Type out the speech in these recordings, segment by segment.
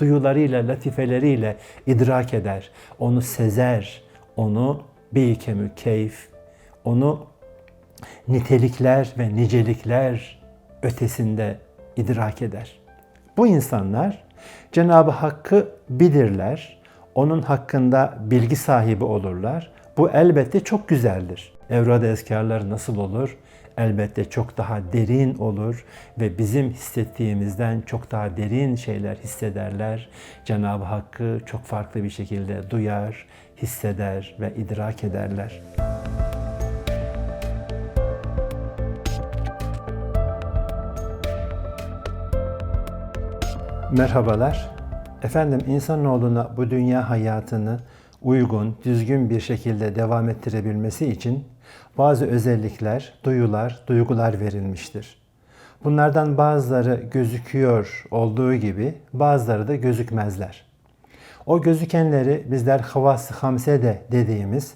Duyularıyla, latifeleriyle idrak eder. Onu sezer. Onu beykemü keyf. Onu nitelikler ve nicelikler ötesinde idrak eder. Bu insanlar Cenab-ı Hakk'ı bilirler. Onun hakkında bilgi sahibi olurlar. Bu elbette çok güzeldir. Evrad-ı ezkarlar nasıl olur? Elbette çok daha derin olur ve bizim hissettiğimizden çok daha derin şeyler hissederler. Cenab-ı Hakk'ı çok farklı bir şekilde duyar, hisseder ve idrak ederler. Merhabalar. Efendim insanoğluna bu dünya hayatını uygun, düzgün bir şekilde devam ettirebilmesi için bazı özellikler, duyular, duygular verilmiştir. Bunlardan bazıları gözüküyor olduğu gibi bazıları da gözükmezler. O gözükenleri bizler havas-ı hamse de dediğimiz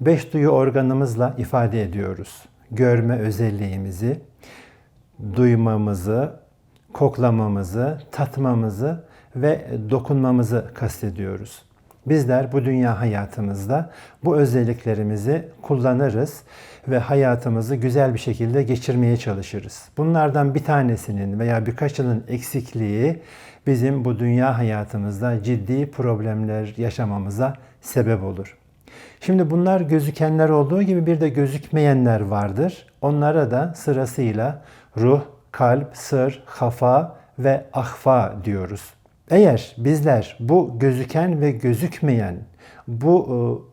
beş duyu organımızla ifade ediyoruz. Görme özelliğimizi, duymamızı, koklamamızı, tatmamızı ve dokunmamızı kastediyoruz. Bizler bu dünya hayatımızda bu özelliklerimizi kullanırız ve hayatımızı güzel bir şekilde geçirmeye çalışırız. Bunlardan bir tanesinin veya birkaçının eksikliği bizim bu dünya hayatımızda ciddi problemler yaşamamıza sebep olur. Şimdi bunlar gözükenler olduğu gibi bir de gözükmeyenler vardır. Onlara da sırasıyla ruh, kalp, sır, hafa ve ahfa diyoruz. Eğer bizler bu gözüken ve gözükmeyen bu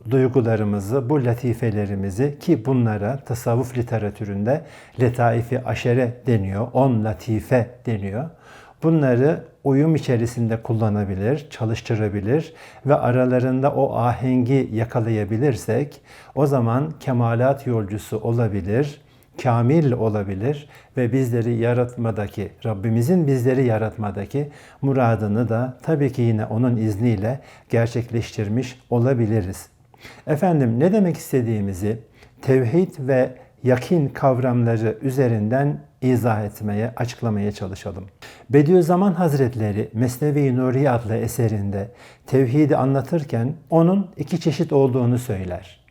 e, duygularımızı, bu latifelerimizi ki bunlara tasavvuf literatüründe letaifi aşere deniyor, on latife deniyor. Bunları uyum içerisinde kullanabilir, çalıştırabilir ve aralarında o ahengi yakalayabilirsek o zaman kemalat yolcusu olabilir, kamil olabilir ve bizleri yaratmadaki, Rabbimizin bizleri yaratmadaki muradını da tabii ki yine onun izniyle gerçekleştirmiş olabiliriz. Efendim ne demek istediğimizi tevhid ve yakin kavramları üzerinden izah etmeye, açıklamaya çalışalım. Bediüzzaman Hazretleri Mesnevi Nuriye adlı eserinde tevhidi anlatırken onun iki çeşit olduğunu söyler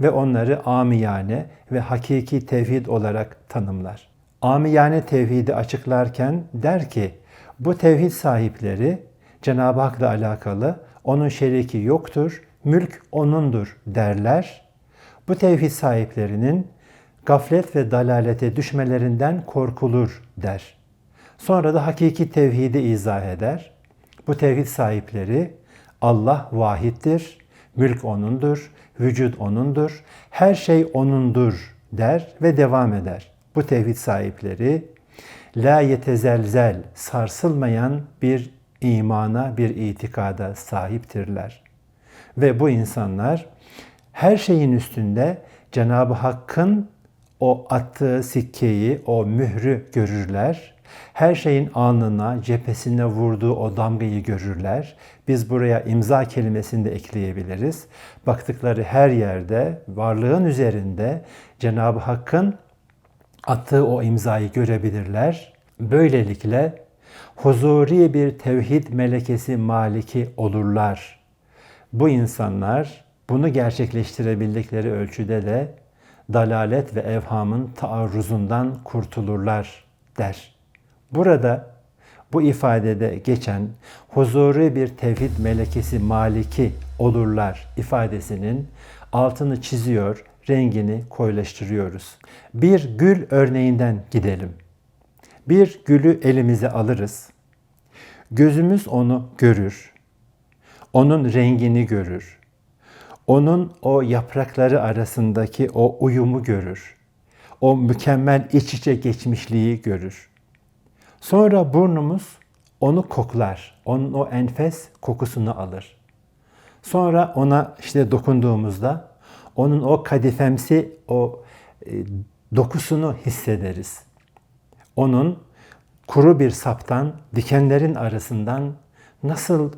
ve onları amiyane ve hakiki tevhid olarak tanımlar. Amiyane tevhidi açıklarken der ki bu tevhid sahipleri Cenab-ı Hak'la alakalı onun şeriki yoktur, mülk onundur derler. Bu tevhid sahiplerinin gaflet ve dalalete düşmelerinden korkulur der. Sonra da hakiki tevhidi izah eder. Bu tevhid sahipleri Allah vahittir, mülk onundur, vücut onundur, her şey onundur der ve devam eder. Bu tevhid sahipleri la yetezelzel sarsılmayan bir imana, bir itikada sahiptirler. Ve bu insanlar her şeyin üstünde Cenab-ı Hakk'ın o attığı sikkeyi, o mührü görürler. Her şeyin alnına, cephesine vurduğu o damgayı görürler. Biz buraya imza kelimesini de ekleyebiliriz. Baktıkları her yerde, varlığın üzerinde Cenab-ı Hakk'ın attığı o imzayı görebilirler. Böylelikle huzuri bir tevhid melekesi maliki olurlar. Bu insanlar bunu gerçekleştirebildikleri ölçüde de dalalet ve evhamın taarruzundan kurtulurlar der. Burada bu ifadede geçen huzuri bir tevhid melekesi maliki olurlar ifadesinin altını çiziyor, rengini koyulaştırıyoruz. Bir gül örneğinden gidelim. Bir gülü elimize alırız. Gözümüz onu görür. Onun rengini görür. Onun o yaprakları arasındaki o uyumu görür. O mükemmel iç içe geçmişliği görür. Sonra burnumuz onu koklar. Onun o enfes kokusunu alır. Sonra ona işte dokunduğumuzda onun o kadifemsi o e, dokusunu hissederiz. Onun kuru bir saptan, dikenlerin arasından nasıl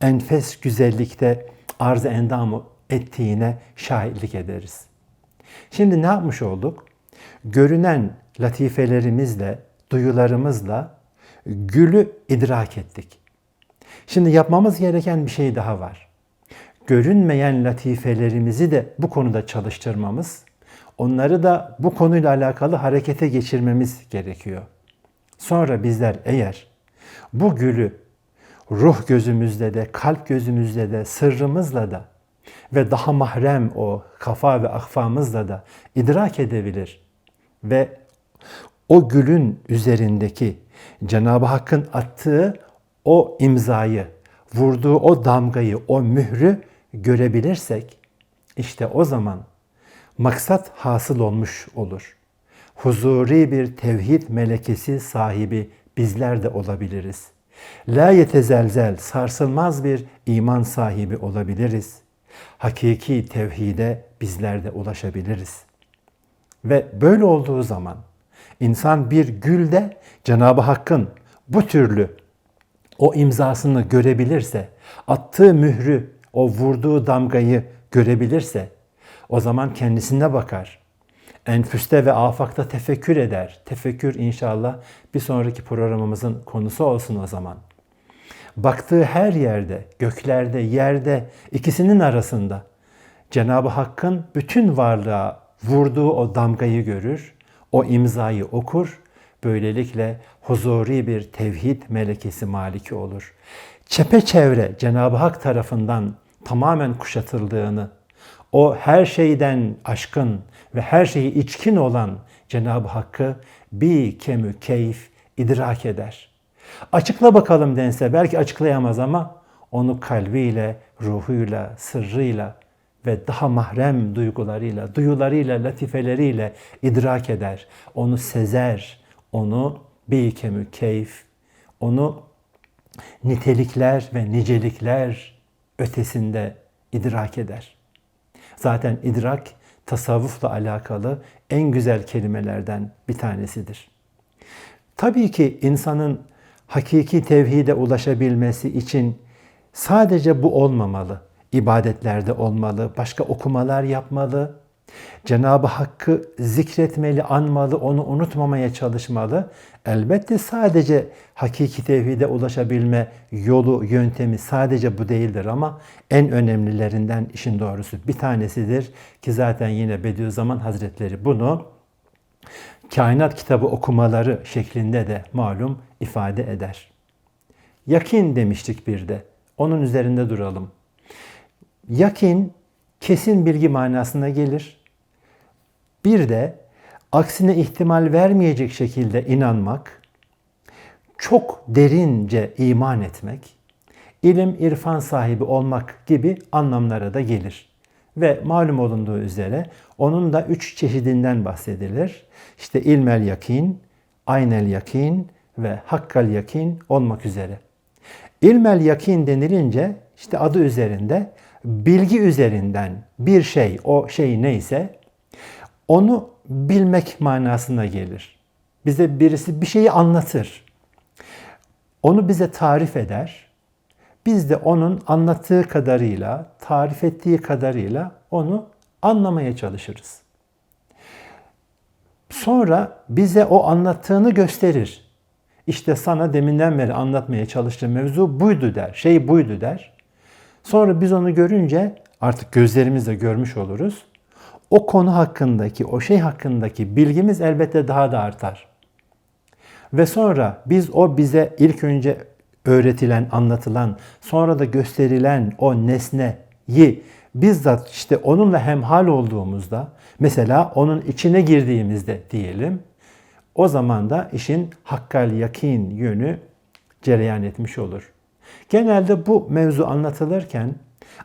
enfes güzellikte arz endamı ettiğine şahitlik ederiz. Şimdi ne yapmış olduk? Görünen latifelerimizle, duyularımızla gülü idrak ettik. Şimdi yapmamız gereken bir şey daha var. Görünmeyen latifelerimizi de bu konuda çalıştırmamız, onları da bu konuyla alakalı harekete geçirmemiz gerekiyor. Sonra bizler eğer bu gülü ruh gözümüzde de, kalp gözümüzde de, sırrımızla da ve daha mahrem o kafa ve akfamızla da idrak edebilir ve o gülün üzerindeki Cenab-ı Hakk'ın attığı o imzayı, vurduğu o damgayı, o mührü görebilirsek işte o zaman maksat hasıl olmuş olur. Huzuri bir tevhid melekesi sahibi bizler de olabiliriz. La yetezelzel, sarsılmaz bir iman sahibi olabiliriz. Hakiki tevhide bizler de ulaşabiliriz. Ve böyle olduğu zaman insan bir gülde Cenab-ı Hakk'ın bu türlü o imzasını görebilirse, attığı mührü, o vurduğu damgayı görebilirse o zaman kendisine bakar. Enfüste ve afakta tefekkür eder. Tefekkür inşallah bir sonraki programımızın konusu olsun o zaman. Baktığı her yerde, göklerde, yerde, ikisinin arasında Cenab-ı Hakk'ın bütün varlığa vurduğu o damgayı görür, o imzayı okur, böylelikle huzuri bir tevhid melekesi maliki olur. Çepeçevre Cenab-ı Hak tarafından tamamen kuşatıldığını, o her şeyden aşkın ve her şeyi içkin olan Cenab-ı Hakk'ı bir kemü keyif idrak eder. Açıkla bakalım dense belki açıklayamaz ama onu kalbiyle, ruhuyla, sırrıyla ve daha mahrem duygularıyla, duyularıyla, latifeleriyle idrak eder. Onu sezer, onu bir keyif, onu nitelikler ve nicelikler ötesinde idrak eder. Zaten idrak tasavvufla alakalı en güzel kelimelerden bir tanesidir. Tabii ki insanın hakiki tevhide ulaşabilmesi için sadece bu olmamalı. İbadetlerde olmalı, başka okumalar yapmalı, Cenab-ı Hakk'ı zikretmeli, anmalı, onu unutmamaya çalışmalı. Elbette sadece hakiki tevhide ulaşabilme yolu, yöntemi sadece bu değildir ama en önemlilerinden işin doğrusu bir tanesidir ki zaten yine Bediüzzaman Hazretleri bunu kainat kitabı okumaları şeklinde de malum ifade eder. Yakin demiştik bir de. Onun üzerinde duralım. Yakin kesin bilgi manasına gelir. Bir de aksine ihtimal vermeyecek şekilde inanmak, çok derince iman etmek, ilim irfan sahibi olmak gibi anlamlara da gelir. Ve malum olunduğu üzere onun da üç çeşidinden bahsedilir. İşte ilmel yakin, aynel yakin ve hakkal yakin olmak üzere. İlmel yakin denilince işte adı üzerinde bilgi üzerinden bir şey, o şey neyse onu bilmek manasına gelir. Bize birisi bir şeyi anlatır. Onu bize tarif eder. Biz de onun anlattığı kadarıyla, tarif ettiği kadarıyla onu anlamaya çalışırız. Sonra bize o anlattığını gösterir. İşte sana deminden beri anlatmaya çalıştığım mevzu buydu der, şey buydu der. Sonra biz onu görünce artık gözlerimizle görmüş oluruz o konu hakkındaki, o şey hakkındaki bilgimiz elbette daha da artar. Ve sonra biz o bize ilk önce öğretilen, anlatılan, sonra da gösterilen o nesneyi bizzat işte onunla hemhal olduğumuzda, mesela onun içine girdiğimizde diyelim, o zaman da işin hakkal yakin yönü cereyan etmiş olur. Genelde bu mevzu anlatılırken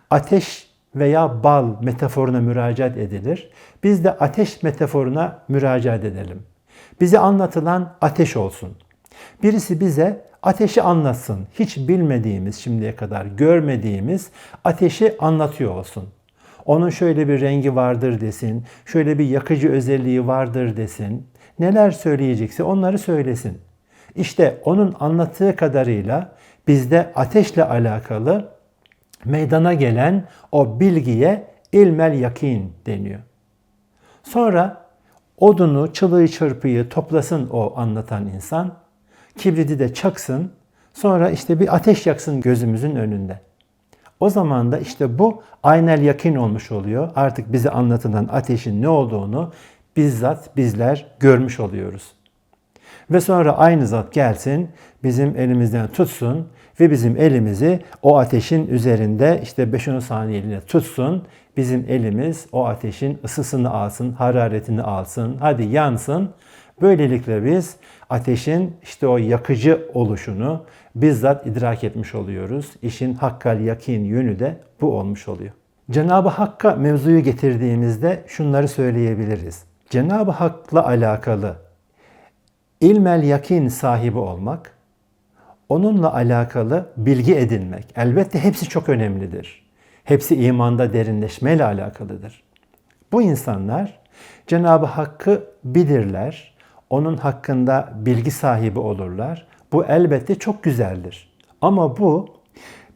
ateş veya bal metaforuna müracaat edilir. Biz de ateş metaforuna müracaat edelim. Bize anlatılan ateş olsun. Birisi bize ateşi anlatsın. Hiç bilmediğimiz, şimdiye kadar görmediğimiz ateşi anlatıyor olsun. Onun şöyle bir rengi vardır desin, şöyle bir yakıcı özelliği vardır desin. Neler söyleyecekse onları söylesin. İşte onun anlattığı kadarıyla bizde ateşle alakalı meydana gelen o bilgiye ilmel yakin deniyor. Sonra odunu, çılığı çırpıyı toplasın o anlatan insan. Kibriti de çaksın. Sonra işte bir ateş yaksın gözümüzün önünde. O zaman da işte bu aynel yakin olmuş oluyor. Artık bize anlatılan ateşin ne olduğunu bizzat bizler görmüş oluyoruz. Ve sonra aynı zat gelsin, bizim elimizden tutsun ve bizim elimizi o ateşin üzerinde işte 5-10 saniyeliğine tutsun. Bizim elimiz o ateşin ısısını alsın, hararetini alsın, hadi yansın. Böylelikle biz ateşin işte o yakıcı oluşunu bizzat idrak etmiş oluyoruz. İşin hakkal yakin yönü de bu olmuş oluyor. Cenab-ı Hakk'a mevzuyu getirdiğimizde şunları söyleyebiliriz. Cenab-ı Hak'la alakalı ilmel yakin sahibi olmak, onunla alakalı bilgi edinmek. Elbette hepsi çok önemlidir. Hepsi imanda derinleşmeyle alakalıdır. Bu insanlar Cenab-ı Hakk'ı bilirler, onun hakkında bilgi sahibi olurlar. Bu elbette çok güzeldir. Ama bu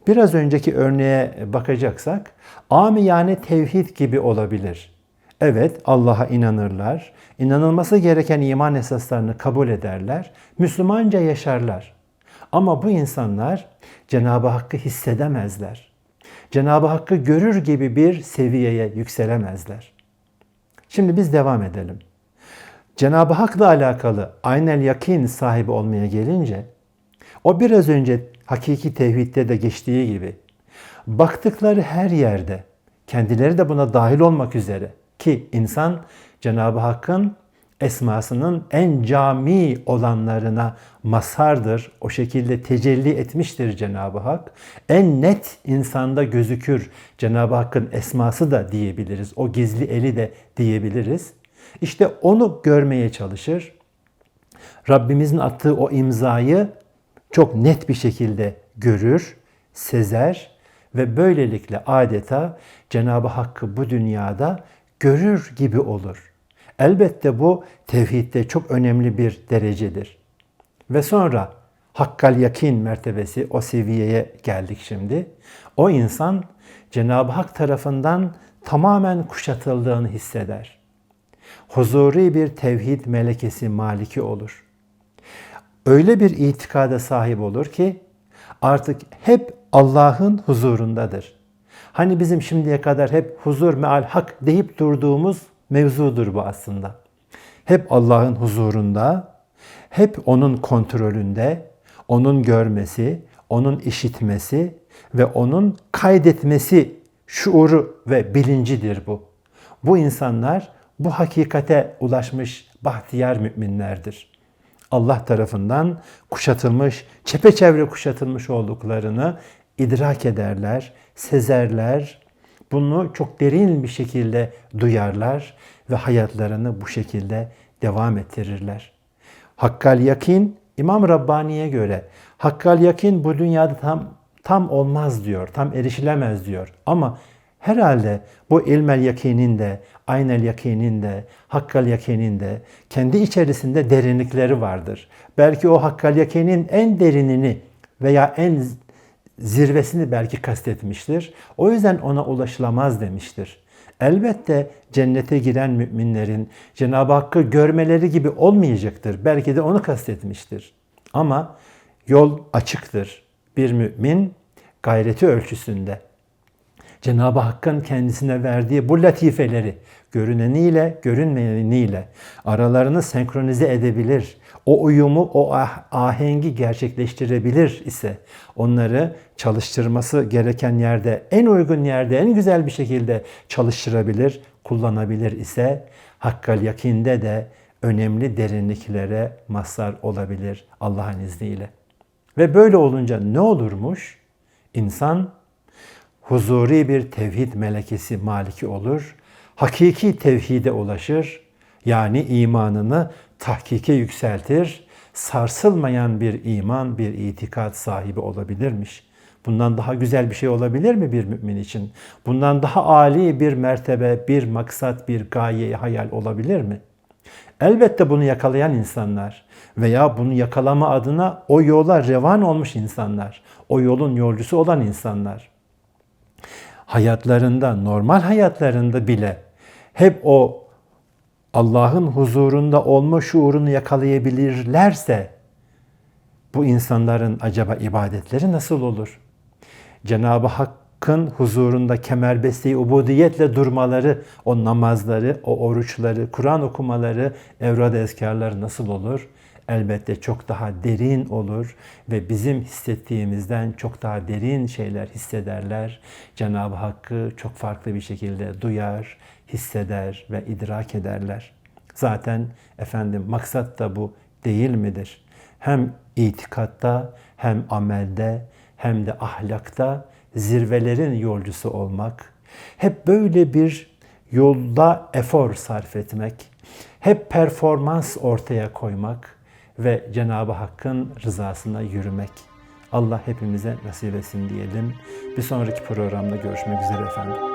biraz önceki örneğe bakacaksak amiyane tevhid gibi olabilir. Evet Allah'a inanırlar, inanılması gereken iman esaslarını kabul ederler, Müslümanca yaşarlar. Ama bu insanlar Cenab-ı Hakk'ı hissedemezler. Cenab-ı Hakk'ı görür gibi bir seviyeye yükselemezler. Şimdi biz devam edelim. Cenab-ı Hak'la alakalı aynel yakin sahibi olmaya gelince o biraz önce hakiki tevhidde de geçtiği gibi baktıkları her yerde kendileri de buna dahil olmak üzere ki insan Cenab-ı Hakk'ın esmasının en cami olanlarına masardır. O şekilde tecelli etmiştir Cenab-ı Hak. En net insanda gözükür Cenab-ı Hakk'ın esması da diyebiliriz. O gizli eli de diyebiliriz. İşte onu görmeye çalışır. Rabbimizin attığı o imzayı çok net bir şekilde görür, sezer ve böylelikle adeta Cenab-ı Hakk'ı bu dünyada görür gibi olur. Elbette bu tevhidde çok önemli bir derecedir. Ve sonra hakkal yakin mertebesi o seviyeye geldik şimdi. O insan Cenab-ı Hak tarafından tamamen kuşatıldığını hisseder. Huzuri bir tevhid melekesi maliki olur. Öyle bir itikada sahip olur ki artık hep Allah'ın huzurundadır. Hani bizim şimdiye kadar hep huzur meal hak deyip durduğumuz mevzudur bu aslında. Hep Allah'ın huzurunda, hep onun kontrolünde, onun görmesi, onun işitmesi ve onun kaydetmesi şuuru ve bilincidir bu. Bu insanlar bu hakikate ulaşmış bahtiyar müminlerdir. Allah tarafından kuşatılmış, çepeçevre kuşatılmış olduklarını idrak ederler, sezerler. Bunu çok derin bir şekilde duyarlar ve hayatlarını bu şekilde devam ettirirler. Hakkal yakin İmam Rabbani'ye göre hakkal yakin bu dünyada tam tam olmaz diyor, tam erişilemez diyor. Ama herhalde bu ilmel yakinin de, aynel yakinin de, hakkal yakinin de kendi içerisinde derinlikleri vardır. Belki o hakkal yakinin en derinini veya en zirvesini belki kastetmiştir. O yüzden ona ulaşılamaz demiştir. Elbette cennete giren müminlerin Cenab-ı Hakk'ı görmeleri gibi olmayacaktır. Belki de onu kastetmiştir. Ama yol açıktır. Bir mümin gayreti ölçüsünde Cenab-ı Hakk'ın kendisine verdiği bu latifeleri görüneniyle, görünmeyeniyle aralarını senkronize edebilir. O uyumu, o ah, ahengi gerçekleştirebilir ise onları çalıştırması gereken yerde, en uygun yerde, en güzel bir şekilde çalıştırabilir, kullanabilir ise hakkal yakinde de önemli derinliklere mazhar olabilir Allah'ın izniyle. Ve böyle olunca ne olurmuş? İnsan huzuri bir tevhid melekesi maliki olur. Hakiki tevhide ulaşır. Yani imanını tahkike yükseltir. Sarsılmayan bir iman, bir itikat sahibi olabilirmiş. Bundan daha güzel bir şey olabilir mi bir mümin için? Bundan daha âli bir mertebe, bir maksat, bir gaye, hayal olabilir mi? Elbette bunu yakalayan insanlar veya bunu yakalama adına o yola revan olmuş insanlar, o yolun yolcusu olan insanlar hayatlarında, normal hayatlarında bile hep o Allah'ın huzurunda olma şuurunu yakalayabilirlerse bu insanların acaba ibadetleri nasıl olur? Cenab-ı Hakk'ın huzurunda kemerbesti ubudiyetle durmaları, o namazları, o oruçları, Kur'an okumaları, evrad ezkarları nasıl olur? Elbette çok daha derin olur ve bizim hissettiğimizden çok daha derin şeyler hissederler. Cenab-ı Hakk'ı çok farklı bir şekilde duyar, hisseder ve idrak ederler. Zaten efendim maksat da bu değil midir? Hem itikatta hem amelde hem de ahlakta zirvelerin yolcusu olmak, hep böyle bir yolda efor sarf etmek, hep performans ortaya koymak ve Cenab-ı Hakk'ın rızasına yürümek. Allah hepimize nasip etsin diyelim. Bir sonraki programda görüşmek üzere efendim.